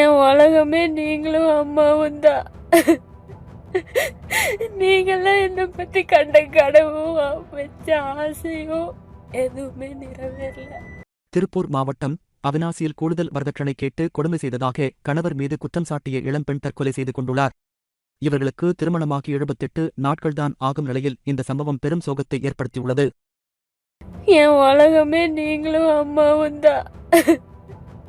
என் உலகமே நீங்களும் அம்மாவும் தான். நீங்களாம் என்னை பத்தி கண்ட கனவும் வச்ச ஆசையும் எதுவுமே நிறைவேறல. திருப்பூர் மாவட்டம் அவினாசியில் கூடுதல் வரதட்சணை கேட்டு கொடுமை செய்ததாக கணவர் மீது குற்றம் சாட்டிய இளம்பெண் தற்கொலை செய்து கொண்டுள்ளார். இவர்களுக்கு திருமணமாகி எழுபத்தெட்டு நாட்கள்தான் ஆகும் நிலையில் இந்த சம்பவம் பெரும் சோகத்தை ஏற்படுத்தியுள்ளது. என் உலகமே நீங்களும் அம்மாவும் தான்.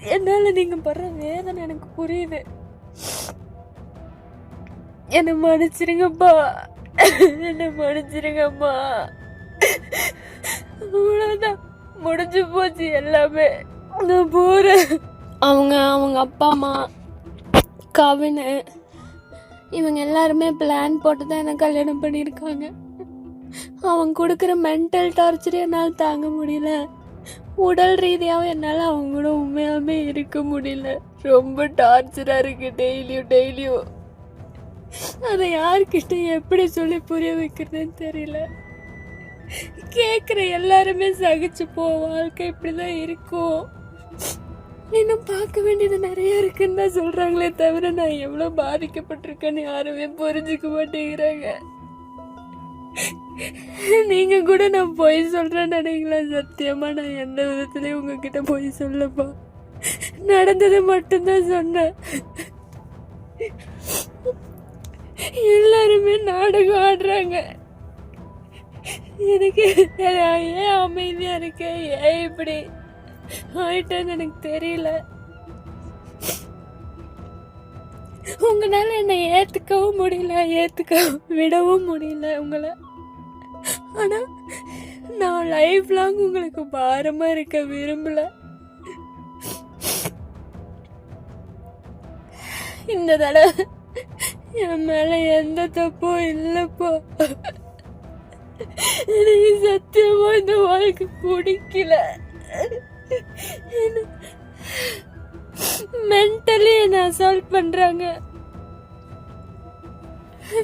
என்னால் நீங்கள் படுற வேதனை எனக்கு புரியுது. என்னை மன்னிச்சிருங்கப்பா. என்னை மன்னிச்சிருங்கம்மா அவ்வளோதான் முடிஞ்சு போச்சு எல்லாமே. நான் போகிறேன் அவங்க அவங்க அப்பா அம்மா கவினு இவங்க எல்லாருமே பிளான் போட்டு தான் எனக்கு கல்யாணம் பண்ணியிருக்காங்க. அவங்க கொடுக்குற மென்டல் டார்ச்சர் என்னால் தாங்க முடியல. உடல் ரீதியாகவும் என்னால் அவங்க கூட உண்மையாலுமே இருக்க முடியல. ரொம்ப டார்ச்சராக இருக்குது டெய்லியும் டெய்லியும் அதை யார்கிட்ட எப்படி சொல்லி புரிய வைக்கிறதுன்னு தெரியல. கேட்குற எல்லாருமே சகிச்சு போ வாழ்க்கை இப்படிதான் இருக்கும். இன்னும் பார்க்க வேண்டியது நிறைய இருக்குன்னு தான் சொல்கிறாங்களே தவிர நான் எவ்வளோ பாதிக்கப்பட்டிருக்கேன்னு யாருமே புரிஞ்சுக்க மாட்டேங்கிறாங்க. நீங்க கூட நான் பொய் சொல்றேன்னு நினைக்கலாம் சத்தியமா நான் எந்த விதத்துலயும் உங்ககிட்ட பொய் சொல்லப்பா. நடந்தது மட்டும்தான் சொன்னேன். எல்லாருமே நாடகம் ஆடுறாங்க. எனக்கு ஏன் அமைதியா இருக்கேன் ஏன் இப்படி ஆயிட்டேன்னு எனக்கு தெரியல. உங்களால என்னை ஏத்துக்கவும் முடியல ஏத்துக்க விடவும் முடியல உங்களை. ஆனா நான் லைஃப் லாங் உங்களுக்கு பாரமா இருக்க விரும்பல. இந்த தடவை என் மேல எந்த தப்பும் இல்லப்பா. எனக்கு சத்தியமா இந்த வாழ்க்கை பிடிக்கல. மென்டலி என்ன அசால்ட் பண்றாங்க.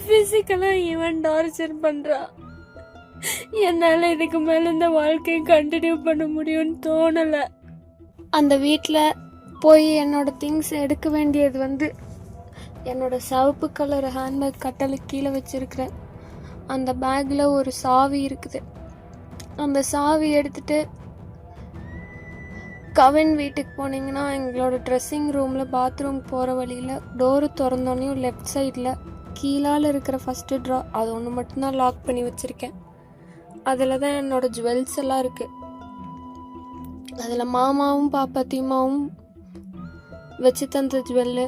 பிசிக்கலா இவன் டார்ச்சர் பண்றான். என்னால் இதுக்கு மேலே இந்த வாழ்க்கையை கண்டினியூ பண்ண முடியும்னு தோணலை. அந்த வீட்டில் போய் என்னோட திங்ஸ் எடுக்க வேண்டியது வந்து என்னோட சிவப்பு கலர் ஹேண்ட்பேக் கட்டளை கீழே வச்சுருக்கிறேன். அந்த பேக்கில் ஒரு சாவி இருக்குது. அந்த சாவி எடுத்துட்டு கவின் வீட்டுக்கு போனீங்கன்னா எங்களோட ட்ரெஸ்ஸிங் ரூமில் பாத்ரூம் போகிற வழியில் டோரு திறந்தோடனையும் லெஃப்ட் சைடில் கீழால் இருக்கிற ஃபஸ்ட்டு ட்ரா அது ஒன்று மட்டும்தான் லாக் பண்ணி வச்சுருக்கேன். அதில் தான் என்னோட ஜுவல்ஸ் எல்லாம் இருக்குது அதில் மாமாவும் பாப்பா தீமாவும் வச்சு தந்த ஜுவல்லு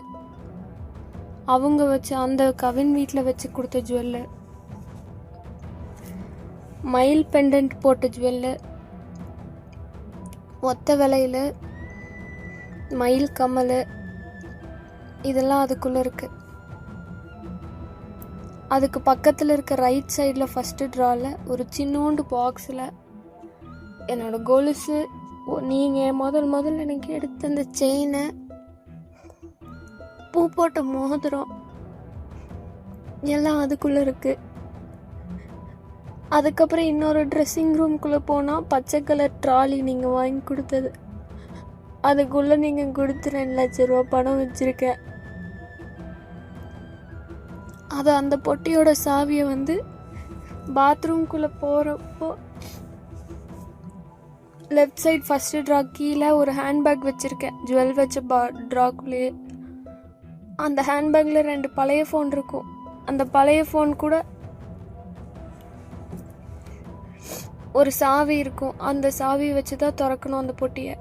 அவங்க வச்சு அந்த கவின் வீட்டில் வச்சு கொடுத்த ஜுவல்லு மயில் பெண்டன்ட் போட்ட ஜுவல்லு ஒத்த விலையில் மயில் கம்மல் இதெல்லாம் அதுக்குள்ளே இருக்குது அதுக்கு பக்கத்தில் இருக்க ரைட் சைடில் ஃபஸ்ட்டு ட்ராவில் ஒரு சின்னோண்டு பாக்ஸில் என்னோடய கொலுசு நீங்கள் முதல் முதல்ல எனக்கு எடுத்த அந்த செயினை பூ போட்ட மோதிரம் எல்லாம் அதுக்குள்ளே இருக்குது அதுக்கப்புறம் இன்னொரு ட்ரெஸ்ஸிங் ரூம்குள்ளே போனால் பச்சை கலர் ட்ராலி நீங்கள் வாங்கி கொடுத்தது. அதுக்குள்ளே நீங்கள் கொடுத்து ரெண்டு லட்ச ரூபா பணம் வச்சுருக்கேன். அது அந்த பொட்டியோட சாவியை வந்து பாத்ரூம்குள்ளே போகிறப்போ லெஃப்ட் சைட் ஃபஸ்ட்டு ட்ரா கீழே ஒரு ஹேண்ட்பேக் வச்சுருக்கேன். ஜுவல் வச்ச பா ட்ராக்குள்ளேயே அந்த ஹேண்ட்பேக்கில் ரெண்டு பழைய ஃபோன் இருக்கும். அந்த பழைய ஃபோன் கூட ஒரு சாவி இருக்கும். அந்த சாவி வச்சு தான் திறக்கணும் அந்த பொட்டியை.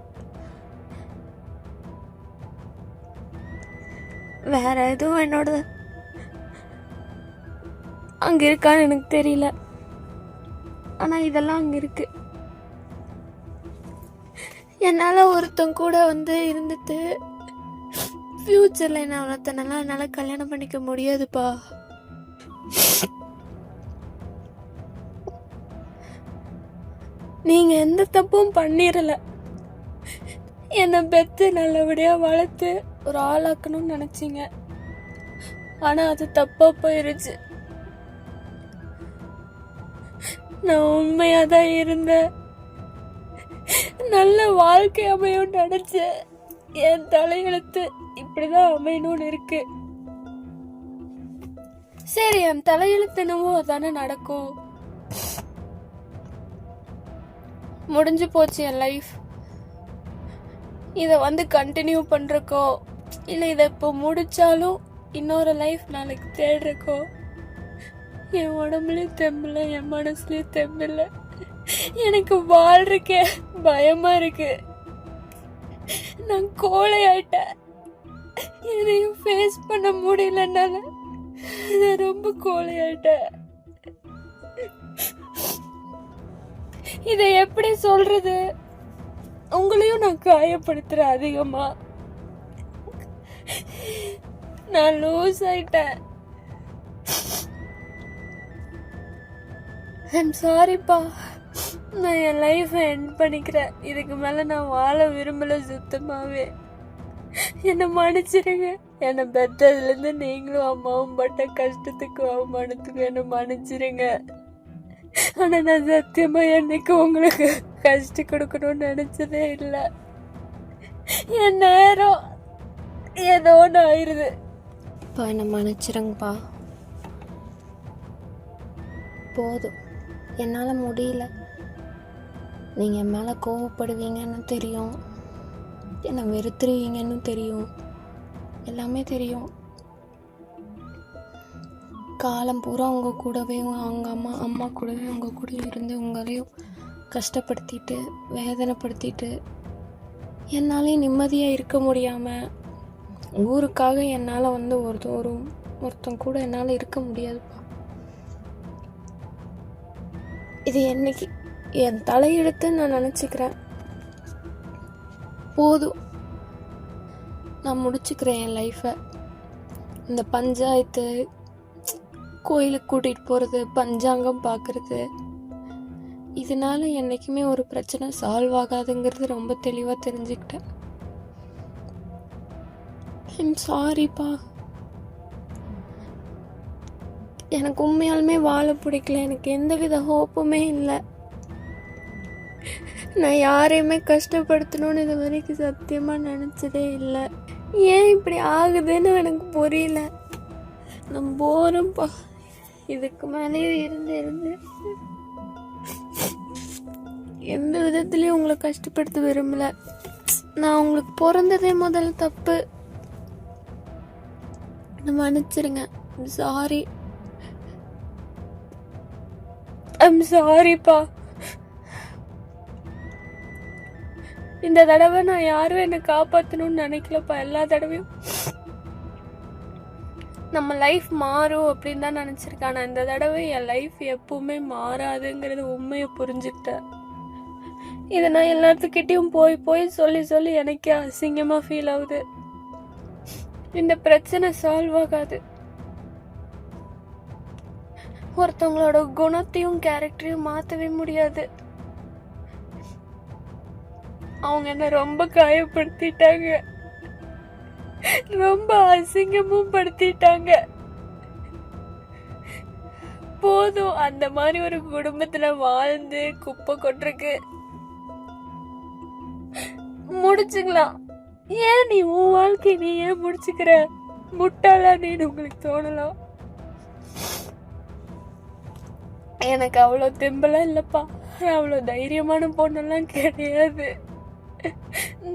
வேற எதுவும் என்னோட அங்க இருக்கான்னு எனக்கு தெரியல. ஆனா இதெல்லாம் அங்க இருக்கு. என்னால ஒருத்தன் கூட வந்து இருந்துட்டு ஃப்யூச்சரில் என்ன ஒருத்தனெல்லாம் என்னால கல்யாணம் பண்ணிக்க முடியாதுப்பா. நீங்க எந்த தப்பும் பண்ணிடல என்னை பெத்து நல்லபடியா வளர்த்து ஒரு ஆளாக்கணும்னு நினைச்சீங்க. ஆனா அது தப்பா போயிருச்சு. நான் உண்மையா தான் இருந்தேன். நல்ல வாழ்க்கை அமையும் நினைச்சேன். என் தலையெழுத்து இப்படிதான் அமையணும்னு இருக்கு. சரி என் தலையெழுத்து என்னவோ அதானே நடக்கும். முடிஞ்சு போச்சு என் லைஃப் இதை வந்து கண்டினியூ பண்ணுறக்கோ இல்லை இதை இப்போ முடிச்சாலும் இன்னொரு லைஃப் நாளைக்கு தேடுறக்கோ. என் உடம்புலயும் தெம்பில்ல என் மனசுலயும் தெம்பில்ல எனக்கு வாழ்றக்கே பயமா இருக்கு. நான் கோழை ஆயிட்டேன் எதையும் ஃபேஸ் பண்ண முடியலனால நான் ரொம்ப கோழை ஆயிட்டேன் இதை எப்படி சொல்றது? உங்களையும் நான் காயப்படுத்துறேன் அதிகமா. நான் லூஸ் ஆயிட்டேன். ஐம் சாரிப்பா நான் என் லைஃப்பை என் பண்ணிக்கிறேன். இதுக்கு மேலே நான் வாழ விரும்பல சுத்தமாகவே என்னை மன்னிச்சிருங்க. என்னை பெற்றதுலேருந்து நீங்களும் அம்மாவும் பட்ட கஷ்டத்துக்கு அவமானத்துக்கு என்னை மன்னிச்சிருங்க. ஆனால் நான் சத்தியமாக என்னைக்கு உங்களுக்கு கஷ்டம் கொடுக்கணும்னு நினச்சதே இல்லை. என் நேரம் ஏதோ ஒன்று ஆயிடுது இப்போ என்னை மன்னிச்சிருங்கப்பா போதும். என்னால் முடியல. நீங்கள் என் மேலே கோவப்படுவீங்கன்னு தெரியும். என்னை வெறுத்துருவீங்கன்னு தெரியும். எல்லாமே தெரியும். காலம் பூரா உங்கள் கூடவே அவங்க அம்மா அம்மா கூடவே உங்கள் கூட இருந்து உங்களையும் கஷ்டப்படுத்திட்டு வேதனைப்படுத்திட்டு என்னாலே நிம்மதியாக இருக்க முடியாமல் ஊருக்காக என்னால் வந்து ஒரு ஒருத்தன் கூட என்னால் இருக்க முடியாதுப்பா. இது என்னைக்கு என் தலையெழுத்து நான் நினச்சிக்கிறேன். போதும். நான் முடிச்சுக்கிறேன் என் லைஃப்பை இந்த பஞ்சாயத்து கோயிலுக்கு கூட்டிகிட்டு போகிறது பஞ்சாங்கம் பார்க்குறது இதனால என்றைக்குமே ஒரு பிரச்சனை சால்வ் ஆகாதுங்கிறது ரொம்ப தெளிவாக தெரிஞ்சுக்கிட்டேன். ஐம் சாரிப்பா எனக்கு உண்மையாலுமே வாழ பிடிக்கல. எனக்கு எந்தவித ஹோப்புமே இல்லை. நான் யாரையுமே கஷ்டப்படுத்தணும்னு இது வரைக்கும் சத்தியமாக நினச்சதே இல்லை. ஏன் இப்படி ஆகுதுன்னு எனக்கு புரியல. நம்ம போகிறோம்ப்பா இதுக்கு மேலேயே இருந்து இருந்து எந்த விதத்துலேயும் உங்களை கஷ்டப்படுத்த விரும்பல. நான் உங்களுக்கு பிறந்ததே முதல்ல தப்பு. என்னை மன்னிச்சிருங்க சாரி ஐம் சாரிப்பா இந்த தடவை நான் யாரும் என்னை காப்பாற்றணும்னு நினைக்கலப்பா எல்லா தடவையும். நம்ம லைஃப் மாறும் அப்படின்னு தான் நினச்சிருக்கேன். ஆனால் இந்த தடவை என் லைஃப் எப்பவுமே மாறாதுங்கிறது உண்மையை புரிஞ்சுக்கிட்டேன். இதை நான் எல்லாத்துக்கிட்டேயும் போய் போய் சொல்லி சொல்லி எனக்கே அசிங்கமாக ஃபீல் ஆகுது. இந்த பிரச்சனை சால்வ் ஆகாது. ஒருத்தவங்களோட குணத்தையும் கேரக்டரையும் மாற்றவே முடியாது. அவங்க என்ன ரொம்ப காயப்படுத்திட்டாங்க. ரொம்ப அசிங்கமும் படுத்திட்டாங்க. போதும் அந்த மாதிரி ஒரு குடும்பத்துல வாழ்ந்து குப்பை கொட்டுருக்கு முடிச்சுக்கலாம். ஏன் நீ உன் வாழ்க்கை நீ ஏன் முடிச்சுக்கிற? முட்டாளா நீன்னு உங்களுக்கு தோணலாம். எனக்கு அவ்வளோ தெம்பெல்லாம் இல்லைப்பா. நான் அவ்வளோ தைரியமான பொண்ணெல்லாம் கிடையாது.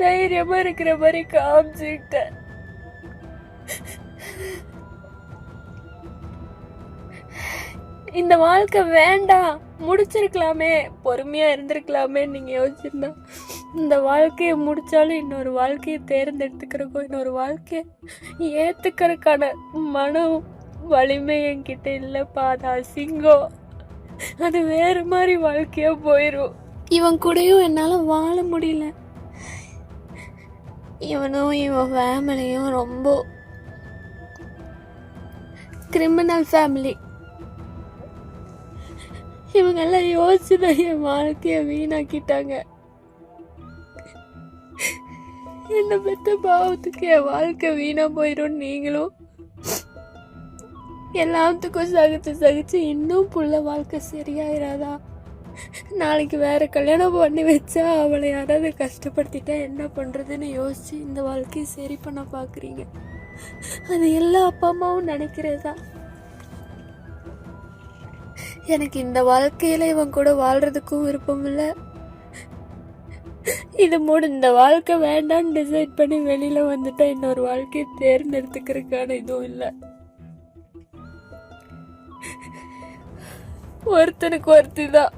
தைரியமாக இருக்கிற மாதிரி காமிச்சுக்கிட்டேன். இந்த வாழ்க்கை வேண்டாம். முடிச்சிருக்கலாமே. பொறுமையாக இருந்திருக்கலாமே நீங்கள் யோசிச்சிருந்தா. இந்த வாழ்க்கையை முடித்தாலும் இன்னொரு வாழ்க்கையை தேர்ந்தெடுத்துக்கிறக்கோ இன்னொரு வாழ்க்கையை ஏற்றுக்கிறதுக்கான மனம் வலிமை என்கிட்ட இல்லைப்பா. அது அசிங்கம். அது வேற மாதிரி வாழ்க்கையா போயிரும். இவன் கூடயும் என்னால வாழ முடியல. இவனும் இவன் ஃபேமிலியும் ரொம்ப கிரிமினல் ஃபேமிலி இவங்க எல்லாம் யோசிச்சு தான் என் வாழ்க்கைய வீணாக்கிட்டாங்க. என்ன பெற்ற பாவத்துக்கு என் வாழ்க்கை வீணா போயிடும் நீங்களும் எல்லாத்துக்கும் சகிச்சு சகிச்சு இன்னும் புள்ள வாழ்க்கை சரியாயிராதா? நாளைக்கு வேற கல்யாணம் பண்ணி வச்சா அவளை யாராவது கஷ்டப்படுத்திட்டா என்ன பண்றதுன்னு யோசிச்சு இந்த வாழ்க்கையை சரி பண்ண பாக்குறீங்க. அது எல்லா அப்பா அம்மாவும் நினைக்கிறதா? எனக்கு இந்த வாழ்க்கையில இவன் கூட வாழ்றதுக்கும் விருப்பம் இல்லை. இது மூடு இந்த வாழ்க்கை வேண்டாம்னு டிசைட் பண்ணி வெளியில வந்துட்டா இன்னொரு வாழ்க்கையை தேர்ந்தெடுத்துக்கிறதுக்கான இதுவும் இல்லை. ஒருத்தனுக்கு ஒருத்தி தான்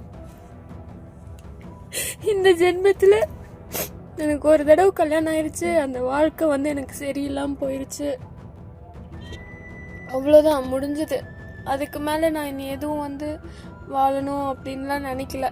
இந்த ஜென்மத்தில் எனக்கு ஒரு தடவை கல்யாணம் ஆயிடுச்சு அந்த வாழ்க்கை வந்து எனக்கு சரியில்லாமல் போயிடுச்சு அவ்வளோதான் முடிஞ்சது. அதுக்கு மேலே நான் இனி எதுவும் வந்து வாழணும் அப்படின்லாம் நினைக்கல.